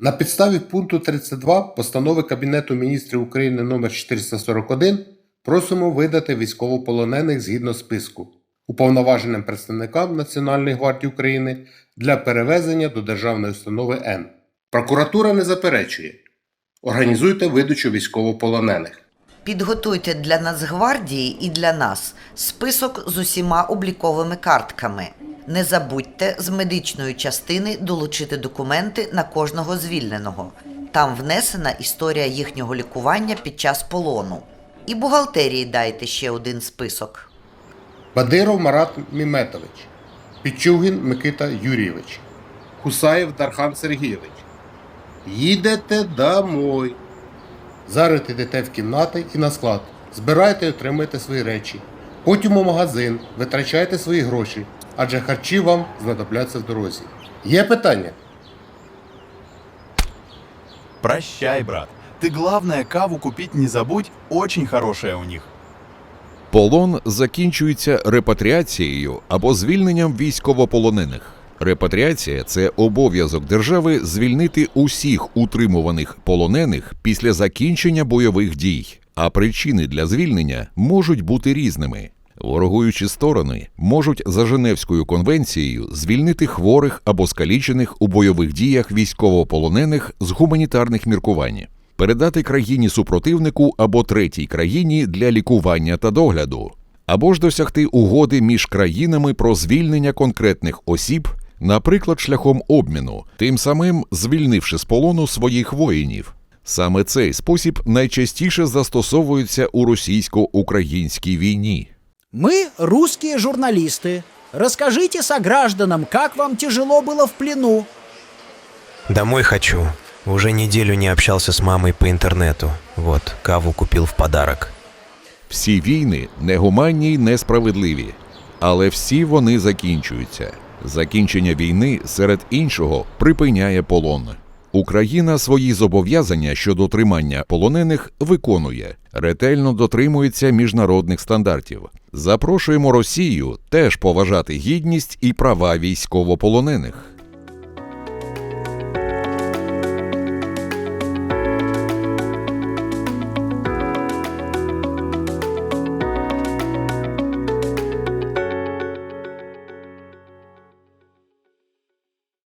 На підставі пункту 32 постанови Кабінету міністрів України номер 441 просимо видати військовополонених згідно списку уповноваженим представникам Національної гвардії України для перевезення до державної установи Н. Прокуратура не заперечує. Організуйте видачу військовополонених. Підготуйте для Нацгвардії і для нас список з усіма обліковими картками. Не забудьте з медичної частини долучити документи на кожного звільненого. Там внесена історія їхнього лікування під час полону. І бухгалтерії дайте ще один список. Бадиров Марат Міметович, Пічугін Микита Юрійович, Хусаєв Дархан Сергійович. Їдете домой. Зараз йдете в кімнати і на склад. Збирайте і отримуйте свої речі. Потім у магазин, витрачайте свої гроші, адже харчі вам знадобляться в дорозі. Є питання? Прощай, брат. Ты главное каву купить не забудь, очень хорошая у них. Полон закінчується репатріацією або звільненням військовополонених. Репатріація це обов'язок держави звільнити усіх утримуваних полонених після закінчення бойових дій, а причини для звільнення можуть бути різними. Ворогуючі сторони можуть за Женевською конвенцією звільнити хворих або скалічених у бойових діях військовополонених з гуманітарних міркувань, передати країні супротивнику або третій країні для лікування та догляду, або ж досягти угоди між країнами про звільнення конкретних осіб, наприклад, шляхом обміну, тим самим звільнивши з полону своїх воїнів. Саме цей спосіб найчастіше застосовується у російсько-українській війні. Мы русские журналисты. Расскажите согражданам, как вам тяжело было в плену. Домой хочу. Уже неделю не общался с мамой по интернету. Вот, каву купил в подарок. Всі війни негуманні й несправедливі, але всі вони закінчуються. Закінчення війни, серед іншого, припиняє полон. Україна свої зобов'язання щодо тримання полонених виконує, ретельно дотримується міжнародних стандартів. Запрошуємо Росію теж поважати гідність і права військовополонених.